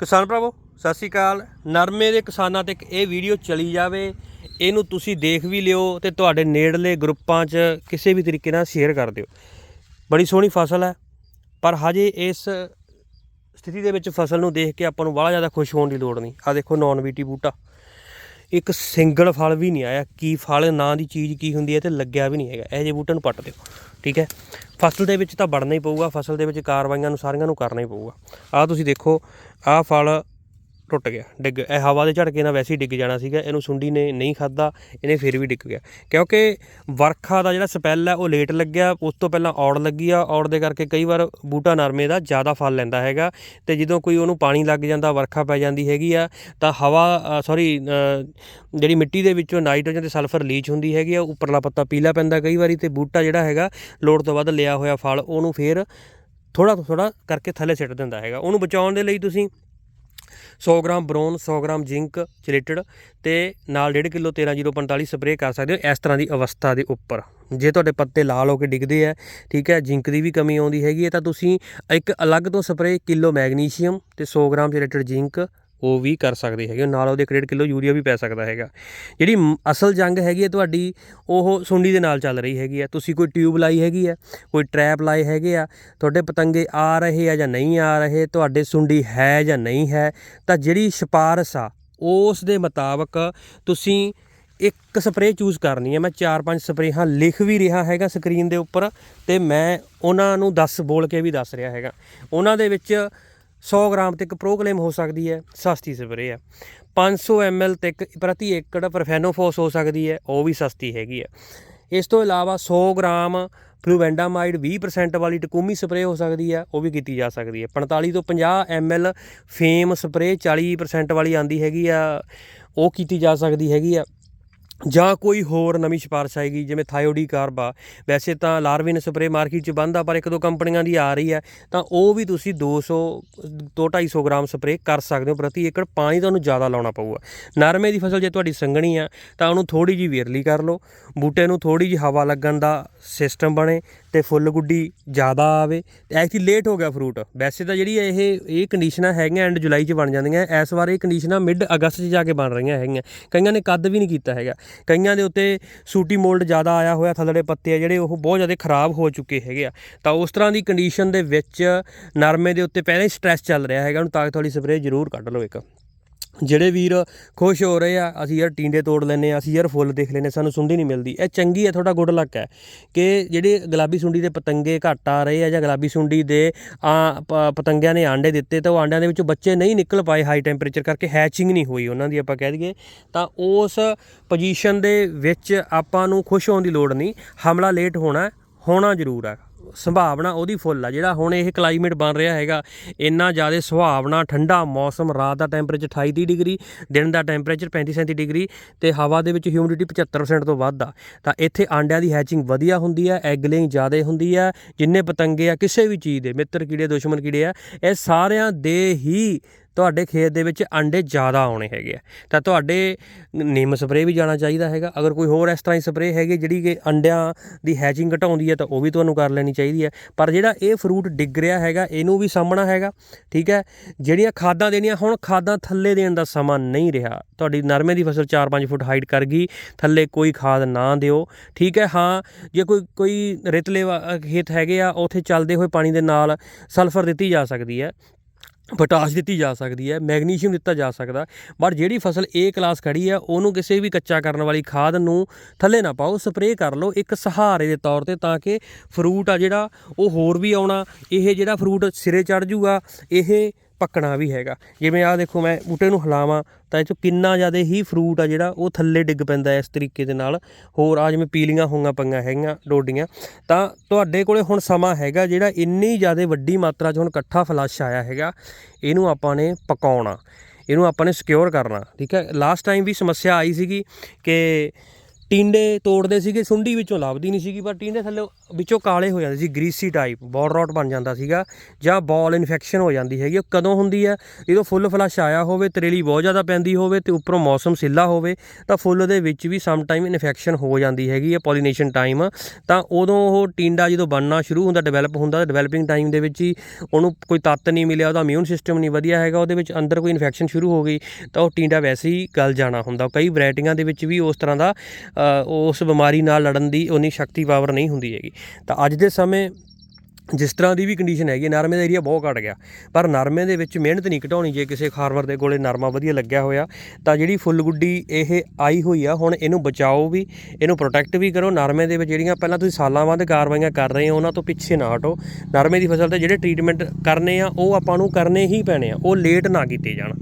ਕਿਸਾਨ ਭਰਾਵੋ, ਸਤਿ ਸ਼੍ਰੀ ਅਕਾਲ। ਨਰਮੇ ਦੇ ਕਿਸਾਨਾਂ ਤੇ ਇੱਕ ਇਹ ਵੀਡੀਓ ਚਲੀ ਜਾਵੇ। ਇਹਨੂੰ ਤੁਸੀਂ ਦੇਖ ਵੀ ਲਿਓ ਤੇ ਤੁਹਾਡੇ ਨੇੜਲੇ ਗਰੁੱਪਾਂ 'ਚ ਕਿਸੇ ਵੀ ਤਰੀਕੇ ਨਾਲ ਸ਼ੇਅਰ ਕਰ ਦਿਓ। ਬੜੀ ਸੋਹਣੀ ਫਸਲ ਹੈ, ਪਰ ਹਜੇ ਇਸ ਸਥਿਤੀ ਦੇ ਵਿੱਚ ਫਸਲ ਨੂੰ ਦੇਖ ਕੇ ਆਪਾਂ ਨੂੰ ਬੜਾ ਜ਼ਿਆਦਾ ਖੁਸ਼ ਹੋਣ ਦੀ ਲੋੜ ਨਹੀਂ। ਆ ਦੇਖੋ, ਨੌਨ ਬੀਟੀ ਬੂਟਾ। ਇੱਕ ਸਿੰਗਲ ਫਲ ਵੀ ਨਹੀਂ ਆਇਆ। ਕੀ ਫਲ, ਨਾਂ ਦੀ ਚੀਜ਼ ਕੀ ਹੁੰਦੀ ਹੈ ਤੇ ਲੱਗਿਆ ਵੀ ਨਹੀਂ ਹੈਗਾ। ਇਹ ਜੇ ਬੂਟੇ ਨੂੰ ਪੱਟ ਦਿਓ। ਠੀਕ ਹੈ? ਫਸਲ ਦੇ ਵਿੱਚ ਤਾਂ ਵੜਨਾ ਹੀ ਪਊਗਾ, ਫਸਲ ਦੇ ਵਿੱਚ ਕਾਰਵਾਈਆਂ ਨੂੰ ਸਾਰੀਆਂ ਨੂੰ ਕਰਨਾ ਹੀ ਪਊਗਾ। ਆਹ ਤੁਸੀਂ ਦੇਖੋ, ਆਹ ਫਲ ਟੁੱਟ ਗਿਆ, ਡਿੱਗ ਇਹ ਹਵਾ ਦੇ ਝਟਕੇ ਨਾਲ ਵੈਸੇ ਹੀ ਡਿੱਗ ਜਾਣਾ ਸੀਗਾ, ਇਹਨੂੰ ਸੁੰਡੀ ਨੇ ਨਹੀਂ ਖਾਦਾ ਇਹਨੇ ਫਿਰ ਵੀ ਡਿੱਗ ਗਿਆ। ਕਿਉਂਕਿ ਵਰਖਾ ਦਾ ਜਿਹੜਾ ਸਪੈਲ ਹੈ, ਉਹ ਲੇਟ ਲੱਗਿਆ, ਉਸ ਤੋਂ ਪਹਿਲਾਂ ਔੜ ਲੱਗੀ ਆ। ਔੜ ਦੇ ਕਰਕੇ ਕਈ ਵਾਰ ਬੂਟਾ ਨਰਮੇ ਦਾ ਜ਼ਿਆਦਾ ਫਲ ਲੈਂਦਾ ਹੈਗਾ ਤੇ ਜਦੋਂ ਕੋਈ ਉਹਨੂੰ ਪਾਣੀ ਲੱਗ ਜਾਂਦਾ, ਵਰਖਾ ਪੈ ਜਾਂਦੀ ਹੈਗੀ ਆ, ਤਾਂ ਹਵਾ ਸੌਰੀ ਜਿਹੜੀ ਮਿੱਟੀ ਦੇ ਵਿੱਚੋਂ ਨਾਈਟ੍ਰੋਜਨ ਤੇ ਸਲਫਰ ਲੀਚ ਹੁੰਦੀ ਹੈਗੀ ਆ, ਉੱਪਰਲਾ ਪੱਤਾ ਪੀਲਾ ਪੈਂਦਾ ਕਈ ਵਾਰੀ ਤੇ ਬੂਟਾ ਜਿਹੜਾ ਹੈਗਾ, ਲੋੜ ਤੋਂ ਵੱਧ ਲਿਆ ਹੋਇਆ ਫਲ ਉਹਨੂੰ ਫਿਰ ਥੋੜਾ ਥੋੜਾ ਕਰਕੇ ਥੱਲੇ ਸਿੱਟ ਦਿੰਦਾ ਹੈਗਾ। ਉਹਨੂੰ ਬਚਾਉਣ ਦੇ ਲਈ ਤੁਸੀਂ 100 gram boron 100 gram zinc chelated ਤੇ ਨਾਲ 1.5 ਕਿਲੋ 13045 ਸਪਰੇਅ ਕਰ ਸਕਦੇ ਹੋ ਇਸ ਤਰ੍ਹਾਂ ਦੀ ਅਵਸਥਾ ਦੇ ਉੱਪਰ। ਜੇ ਤੁਹਾਡੇ ਪੱਤੇ ਲਾਲ ਹੋ ਕੇ ਡਿੱਗਦੇ ਆ, ਠੀਕ ਹੈ, ਜ਼ਿੰਕ ਦੀ ਵੀ ਕਮੀ ਆਉਂਦੀ ਹੈਗੀ ਹੈ, ਤਾਂ ਤੁਸੀਂ ਇੱਕ ਅਲੱਗ ਤੋਂ ਸਪਰੇਅ ਕਿਲੋ ਮੈਗਨੀਸ਼ੀਅਮ ਤੇ 100 ਗ੍ਰਾਮ ਚਿਲੇਟਡ ਜ਼ਿੰਕ ਉਹ ਵੀ ਕਰ ਸਕਦੇ ਹੈਗੇ, ਨਾਲ ਉਹਦੇ 1.5 ਕਿਲੋ ਯੂਰੀਆ ਵੀ ਪੈ ਸਕਦਾ ਹੈਗਾ। ਜਿਹੜੀ ਅਸਲ ਜੰਗ ਹੈਗੀ ਹੈ ਤੁਹਾਡੀ, ਉਹ ਸੁੰਡੀ ਦੇ ਨਾਲ ਚੱਲ ਰਹੀ ਹੈਗੀ ਹੈ। ਤੁਸੀਂ ਕੋਈ ਟਿਊਬ ਲਾਈ ਹੈਗੀ ਹੈ, ਕੋਈ ਟਰੈਪ ਲਾਏ ਹੈਗੇ ਆ, ਤੁਹਾਡੇ ਪਤੰਗੇ ਆ ਰਹੇ ਆ ਜਾਂ ਨਹੀਂ ਆ ਰਹੇ, ਤੁਹਾਡੇ ਸੁੰਡੀ ਹੈ ਜਾਂ ਨਹੀਂ ਹੈ, ਤਾਂ ਜਿਹੜੀ ਸਿਫਾਰਸ਼ ਆ, ਉਸ ਦੇ ਮੁਤਾਬਕ ਤੁਸੀਂ ਇੱਕ ਸਪਰੇਅ ਚੂਜ਼ ਕਰਨੀ ਹੈ। ਮੈਂ 4-5 ਸਪਰੇਹਾਂ ਲਿਖ ਵੀ ਰਿਹਾ ਹੈਗਾ ਸਕਰੀਨ ਦੇ ਉੱਪਰ, ਤੇ ਮੈਂ ਉਹਨਾਂ ਨੂੰ 10 ਬੋਲ ਕੇ ਵੀ ਦੱਸ ਰਿਹਾ ਹੈਗਾ। ਉਹਨਾਂ ਦੇ ਵਿੱਚ 100 ਗ੍ਰਾਮ ਤੱਕ ਪ੍ਰੋਕਲੇਮ ਹੋ ਸਕਦੀ ਹੈ, ਸਸਤੀ ਸਪਰੇਅ ਹੈ। 500 ml ਤੱਕ ਪ੍ਰਤੀ ਏਕੜ ਪਰਫੈਨੋਫੋਸ ਹੋ ਸਕਦੀ ਹੈ, ਉਹ ਵੀ ਸਸਤੀ ਹੈਗੀ ਹੈ। ਇਸ ਤੋਂ ਇਲਾਵਾ 100 ਗ੍ਰਾਮ ਫਲੂਵੈਂਡਾਮਾਈਡ 20% ਵਾਲੀ ਟਕੂਮੀ ਸਪਰੇਅ ਹੋ ਸਕਦੀ ਹੈ, ਉਹ ਵੀ ਕੀਤੀ ਜਾ ਸਕਦੀ ਹੈ। 45 ਤੋਂ 50 ml ਫੇਮ ਸਪਰੇਅ 40% ਵਾਲੀ ਆਂਦੀ ਹੈਗੀ ਆ, ਉਹ ਕੀਤੀ ਜਾ ਸਕਦੀ ਹੈਗੀ ਆ। ਜਾਂ ਕੋਈ ਹੋਰ ਨਵੀਂ ਸਿਫਾਰਿਸ਼ ਆਏਗੀ, ਜਿਵੇਂ ਥਾਇਓਡੀ ਕਾਰਬ। ਆ ਵੈਸੇ ਤਾਂ ਲਾਰਵਿਨ ਸਪਰੇ ਮਾਰਕੀਟ 'ਚ ਬੰਦ ਆ, ਪਰ ਇੱਕ ਦੋ ਕੰਪਨੀਆਂ ਦੀ ਆ ਰਹੀ ਹੈ। ਤਾਂ ਉਹ ਵੀ ਤੁਸੀਂ 200 ਤੋਂ 250 ਗ੍ਰਾਮ ਸਪਰੇ ਕਰ ਸਕਦੇ ਹੋ ਪ੍ਰਤੀ ਏਕੜ। ਪਾਣੀ ਤੁਹਾਨੂੰ ਜ਼ਿਆਦਾ ਲਾਉਣਾ ਪਊਗਾ। ਨਰਮੇ ਦੀ ਫਸਲ ਜੇ ਤੁਹਾਡੀ ਸੰਘਣੀ ਆ, ਤਾਂ ਉਹਨੂੰ ਥੋੜੀ ਜਿਹੀ ਵੇਰਲੀ ਕਰ ਲਓ। ਬੂਟੇ ਨੂੰ ਥੋੜੀ ਜਿਹੀ ਹਵਾ ਲੱਗਣ ਦਾ ਸਿਸਟਮ ਬਣੇ ਤੇ ਫੁੱਲ ਗੁੱਡੀ ਜ਼ਿਆਦਾ ਆਵੇ। ਤੇ ਐਕਚੁਅਲੀ ਲੇਟ ਹੋ ਗਿਆ ਫਰੂਟ ਵੈਸੇ ਤਾਂ ਜਿਹੜੀ ਇਹ ਇਹ ਕੰਡੀਸ਼ਨਾਂ ਹੈਗੀਆਂ ਐਂਡ ਜੁਲਾਈ 'ਚ ਬਣ ਜਾਂਦੀਆਂ। ਇਸ ਵਾਰ ਇਹ ਕੰਡੀਸ਼ਨਾਂ ਮਿਡ ਅਗਸਤ 'ਚ ਜਾ ਕੇ ਬਣ ਰਹੀਆਂ ਹੈਗੀਆਂ। ਕਈਆਂ ਨੇ ਕੱਦ ਵੀ ਨਹੀਂ ਕੀਤਾ ਹੈਗਾ। ਕਈਆਂ ਦੇ ਉੱਤੇ ਸੂਟੀ ਮੋਲਡ ਜ਼ਿਆਦਾ ਆਇਆ ਹੋਇਆ, ਥੱਲੜੇ ਪੱਤੇ ਆ ਜਿਹੜੇ ਉਹ ਬਹੁਤ ਜ਼ਿਆਦਾ ਖਰਾਬ ਹੋ ਚੁੱਕੇ ਹੈਗੇ ਆ। ਤਾਂ ਉਸ ਤਰ੍ਹਾਂ ਦੀ ਕੰਡੀਸ਼ਨ ਦੇ ਵਿੱਚ ਨਰਮੇ ਦੇ ਉੱਤੇ ਪਹਿਲਾਂ ਹੀ ਸਟ੍ਰੈਸ ਚੱਲ ਰਿਹਾ ਹੈਗਾ। ਉਹਨੂੰ ਤਾਕਤ ਵਾਲੀ ਸਪਰੇਅ ਜ਼ਰੂਰ ਕੱਢ ਲਓ ਇੱਕ। ਜਿਹੜੇ ਵੀਰ ਖੁਸ਼ ਹੋ ਰਹੇ ਆ, ਅਸੀਂ ਯਾਰ ਟੀਂਡੇ ਤੋੜ ਲੈਨੇ ਆ ਅਸੀਂ ਯਾਰ ਫੁੱਲ ਦੇਖ ਲੈਨੇ ਸਾਨੂੰ ਸੁੰਡੀ ਨਹੀਂ ਮਿਲਦੀ। ਇਹ ਚੰਗੀ ਹੈ, ਤੁਹਾਡਾ ਗੁੱਡ ਲੱਕ ਹੈ ਕਿ ਜਿਹੜੇ ਗੁਲਾਬੀ ਸੁੰਡੀ ਦੇ ਪਤੰਗੇ ਘੱਟ ਆ ਰਹੇ ਆ ਜਾਂ ਗੁਲਾਬੀ ਸੁੰਡੀ ਦੇ ਆ ਪਤੰਗਿਆਂ ਨੇ ਆਂਡੇ ਦਿੱਤੇ ਤਾਂ ਉਹ ਆਂਡਿਆਂ ਦੇ ਵਿੱਚੋਂ ਬੱਚੇ ਨਹੀਂ ਨਿਕਲ ਪਾਏ ਹਾਈ ਟੈਂਪਰੇਚਰ ਕਰਕੇ ਹੈਚਿੰਗ ਨਹੀਂ ਹੋਈ ਉਹਨਾਂ ਦੀ ਆਪਾਂ ਕਹਿ ਦਈਏ। ਤਾਂ ਉਸ ਪੋਜੀਸ਼ਨ ਦੇ ਵਿੱਚ ਆਪਾਂ ਨੂੰ ਖੁਸ਼ ਹੋਣ ਦੀ ਲੋੜ ਨਹੀਂ, ਹਮਲਾ ਲੇਟ ਹੋਣਾ ਹੋਣਾ ਜ਼ਰੂਰ ਆ। ਸੰਭਾਵਨਾ ਉਹਦੀ ਫੁੱਲ ਆ। ਜਿਹੜਾ ਹੁਣ ਇਹ ਕਲਾਈਮੇਟ ਬਣ ਰਿਹਾ ਹੈਗਾ, ਇੰਨਾ ਜ਼ਿਆਦਾ ਸੁਹਾਵਣਾ, ਠੰਡਾ ਮੌਸਮ, ਰਾਤ ਦਾ ਟੈਂਪਰੇਚਰ 28 30 ਡਿਗਰੀ, ਦਿਨ ਦਾ ਟੈਂਪਰੇਚਰ 35 37 ਡਿਗਰੀ ਤੇ ਹਵਾ ਦੇ ਵਿੱਚ ਹਿਊਮਿਡਿਟੀ 75% ਤੋਂ ਵੱਧ ਆ। ਤਾਂ ਇੱਥੇ ਆਂਡਿਆਂ ਦੀ ਹੈਚਿੰਗ ਵਧੀਆ ਹੁੰਦੀ ਆ ਐਗ ਲੇਇੰਗ ਜ਼ਿਆਦਾ ਹੁੰਦੀ ਆ, ਜਿੰਨੇ ਪਤੰਗੇ ਆ, ਕਿਸੇ ਵੀ ਚੀਜ਼ ਦੇ, ਮਿੱਤਰ ਕੀੜੇ, ਦੁਸ਼ਮਣ ਕੀੜੇ ਆ, ਇਹ ਸਾਰਿਆਂ ਦੇ ਹੀ ਤੁਹਾਡੇ ਖੇਤ ਦੇ ਵਿੱਚ ਅੰਡੇ ਜ਼ਿਆਦਾ ਆਉਣੇ ਹੈਗੇ ਆ। ਤਾਂ ਤੁਹਾਡੇ ਨਿੰਮ ਸਪਰੇਅ ਵੀ ਜਾਣਾ ਚਾਹੀਦਾ ਹੈਗਾ। ਅਗਰ ਕੋਈ ਹੋਰ ਇਸ ਤਰ੍ਹਾਂ ਦੀ ਸਪਰੇਅ ਹੈਗੀ ਜਿਹੜੀ ਕਿ ਅੰਡਿਆਂ ਦੀ ਹੈਚਿੰਗ ਘਟਾਉਂਦੀ ਹੈ ਤਾਂ ਉਹ ਵੀ ਤੁਹਾਨੂੰ ਕਰ ਲੈਣੀ ਚਾਹੀਦੀ ਹੈ। ਪਰ ਜਿਹੜਾ ਇਹ ਫਰੂਟ ਡਿੱਗ ਰਿਹਾ ਹੈਗਾ, ਇਹਨੂੰ ਵੀ ਸਾਹਮਣਾ ਹੈਗਾ, ਠੀਕ ਹੈ? ਜਿਹੜੀਆਂ ਖਾਦਾਂ ਦੇਣੀਆਂ, ਹੁਣ ਖਾਦਾਂ ਥੱਲੇ ਦੇਣ ਦਾ ਸਮਾਂ ਨਹੀਂ ਰਿਹਾ। ਤੁਹਾਡੀ ਨਰਮੇ ਦੀ ਫਸਲ 4-5 ਫੁੱਟ ਹਾਈਟ ਕਰ ਗਈ, ਥੱਲੇ ਕੋਈ ਖਾਦ ਨਾ ਦਿਓ, ਠੀਕ ਹੈ? ਹਾਂ, ਜੇ ਕੋਈ ਕੋਈ ਰੇਤਲੇ ਵਾ- ਖੇਤ ਹੈਗੇ ਆ, ਉੱਥੇ ਚੱਲਦੇ ਹੋਏ ਪਾਣੀ ਦੇ ਨਾਲ ਸਲਫਰ ਦਿੱਤੀ ਜਾ ਸਕਦੀ ਹੈ। ਪੋਟਾਸ਼ ਦਿੱਤੀ ਜਾ ਸਕਦੀ ਹੈ, ਮੈਗਨੀਸ਼ੀਅਮ ਦਿੱਤਾ ਜਾ ਸਕਦਾ ਬਟ ਜਿਹੜੀ ਫਸਲ ਏ ਕਲਾਸ ਖੜੀ ਆ ਉਹਨੂੰ ਕਿਸੇ ਵੀ ਕੱਚਾ ਕਰਨ ਵਾਲੀ ਖਾਦ ਨੂੰ ਥੱਲੇ ਨਾ ਪਾਓ, ਸਪਰੇਅ ਕਰ ਲਓ ਇੱਕ ਸਹਾਰੇ ਦੇ ਤੌਰ ਤੇ ਤਾਂ ਕਿ ਫਰੂਟ ਆ ਜਿਹੜਾ, ਉਹ ਹੋਰ ਵੀ ਆਉਣਾ, ਇਹ ਜਿਹੜਾ ਫਰੂਟ ਸਿਰੇ ਚੜ ਜੂਗਾ, ਇਹ ਪੱਕਣਾ ਵੀ ਹੈਗਾ। ਜਿਵੇਂ ਆਹ ਦੇਖੋ ਮੈਂ ਬੂਟੇ ਨੂੰ ਹਿਲਾਵਾਂ, ਤਾਂ ਇਹ ਚੋਂ ਕਿੰਨਾ ਜ਼ਿਆਦਾ ਹੀ ਫਰੂਟ ਆ ਜਿਹੜਾ, ਉਹ ਥੱਲੇ ਡਿੱਗ ਪੈਂਦਾ ਇਸ ਤਰੀਕੇ ਦੇ ਨਾਲ। ਹੋਰ ਆ ਜਿਵੇਂ ਪੀਲੀਆਂ ਹੋਈਆਂ ਪਈਆਂ ਹੈਗੀਆਂ, ਡੋਡੀਆਂ, ਤਾਂ ਤੁਹਾਡੇ ਕੋਲੇ ਹੁਣ ਸਮਾਂ ਹੈਗਾ ਜਿਹੜਾ ਇੰਨੀ ਜ਼ਿਆਦਾ ਵੱਡੀ ਮਾਤਰਾ 'ਚ ਹੁਣ ਇਕੱਠਾ ਫਲਸ਼ ਆਇਆ ਹੈਗਾ, ਇਹਨੂੰ ਆਪਾਂ ਨੇ ਪਕਾਉਣਾ, ਇਹਨੂੰ ਆਪਾਂ ਨੇ ਸਿਕਿਉਰ ਕਰਨਾ, ਠੀਕ ਹੈ? ਲਾਸਟ ਟਾਈਮ ਵੀ ਸਮੱਸਿਆ ਆਈ ਸੀਗੀ ਕਿ ਟੀਂਡੇ ਤੋੜਦੇ ਸੀਗੇ, ਸੁੰਡੀ ਵਿੱਚੋਂ ਲੱਭਦੀ ਨਹੀਂ ਸੀਗੀ, ਪਰ ਟੀਂਡੇ ਥੱਲੇ ਵਿੱਚੋਂ ਕਾਲੇ ਹੋ ਜਾਂਦੇ ਸੀ ਗਰੀਸੀ ਟਾਈਪ ਬੋਲ ਰੌਟ ਬਣ ਜਾਂਦਾ ਸੀਗਾ ਜਾਂ ਬੋਲ ਇਨਫੈਕਸ਼ਨ ਹੋ ਜਾਂਦੀ ਹੈਗੀ, ਉਹ ਕਦੋਂ ਹੁੰਦੀ ਹੈ? ਜਦੋਂ ਫੁੱਲ ਫਲਸ਼ ਆਇਆ ਹੋਵੇ, ਤਰੇਲੀ ਬਹੁਤ ਜ਼ਿਆਦਾ ਪੈਂਦੀ ਹੋਵੇ ਤੇ ਉੱਪਰੋਂ ਮੌਸਮ ਸਿੱਲਾ ਹੋਵੇ, ਤਾਂ ਫੁੱਲ ਦੇ ਵਿੱਚ ਵੀ ਸਮ ਟਾਈਮ ਇਨਫੈਕਸ਼ਨ ਹੋ ਜਾਂਦੀ ਹੈਗੀ ਹੈ ਪੋਲੀਨੇਸ਼ਨ ਟਾਈਮ ਤਾਂ ਉਦੋਂ ਉਹ ਟਿੰਡਾ ਜਦੋਂ ਬਣਨਾ ਸ਼ੁਰੂ ਹੁੰਦਾ ਡਿਵੈਲਪ ਹੁੰਦਾ ਡਿਵੈਲਪਿੰਗ ਟਾਈਮ ਦੇ ਵਿੱਚ ਹੀ ਉਹਨੂੰ ਕੋਈ ਤੱਤ ਨਹੀਂ ਮਿਲਿਆ, ਉਹਦਾ ਇਮਿਊਨ ਸਿਸਟਮ ਨਹੀਂ ਵਧੀਆ ਹੈਗਾ, ਉਹਦੇ ਵਿੱਚ ਅੰਦਰ ਕੋਈ ਇਨਫੈਕਸ਼ਨ ਸ਼ੁਰੂ ਹੋ ਗਈ, ਤਾਂ ਉਹ ਟਿੰਡਾ ਵੈਸੇ ਹੀ ਗਲ ਜਾਣਾ ਹੁੰਦਾ। ਕਈ ਵੈਰਾਈਟੀਆਂ ਦੇ ਵਿੱਚ ਵੀ ਉਸ ਤਰ੍ਹਾਂ ਦਾ ਉਸ ਬਿਮਾਰੀ ਨਾਲ ਲੜਨ ਦੀ ਉਨੀ ਸ਼ਕਤੀ ਪਾਵਰ ਨਹੀਂ ਹੁੰਦੀ ਹੈਗੀ। ਤਾਂ ਅੱਜ ਦੇ ਸਮੇਂ ਜਿਸ ਤਰ੍ਹਾਂ ਦੀ ਵੀ ਕੰਡੀਸ਼ਨ ਹੈਗੀ ਹੈ, ਨਰਮੇ ਦਾ ਏਰੀਆ ਬਹੁਤ ਘਟ ਗਿਆ। ਪਰ ਨਰਮੇ ਦੇ ਵਿੱਚ ਮਿਹਨਤ ਨਹੀਂ ਘਟਾਉਣੀ ਜੇ ਕਿਸੇ ਫਾਰਮਰ ਦੇ ਕੋਲੇ ਨਰਮਾ ਵਧੀਆ ਲੱਗਿਆ ਹੋਇਆ ਤਾਂ ਜਿਹੜੀ ਫੁੱਲ ਗੁੱਡੀ ਇਹ ਆਈ ਹੋਈ ਆ ਹੁਣ ਇਹਨੂੰ ਬਚਾਓ ਵੀ ਇਹਨੂੰ ਪ੍ਰੋਟੈਕਟ ਵੀ ਕਰੋ। ਨਰਮੇ ਦੇ ਵਿੱਚ ਜਿਹੜੀਆਂ ਪਹਿਲਾਂ ਤੁਸੀਂ ਸਾਲਾਂ ਬਾਅਦ ਕਾਰਵਾਈਆਂ ਕਰ ਰਹੇ ਹੋ ਉਹਨਾਂ ਤੋਂ ਪਿੱਛੇ ਨਾ ਹਟੋ। ਨਰਮੇ ਦੀ ਫਸਲ ਤੇ ਜਿਹੜੇ ਟ੍ਰੀਟਮੈਂਟ ਕਰਨੇ ਆ ਉਹ ਆਪਾਂ ਨੂੰ ਕਰਨੇ ਹੀ ਪੈਣੇ ਆ ਉਹ ਲੇਟ ਨਾ ਕੀਤੇ ਜਾਣ।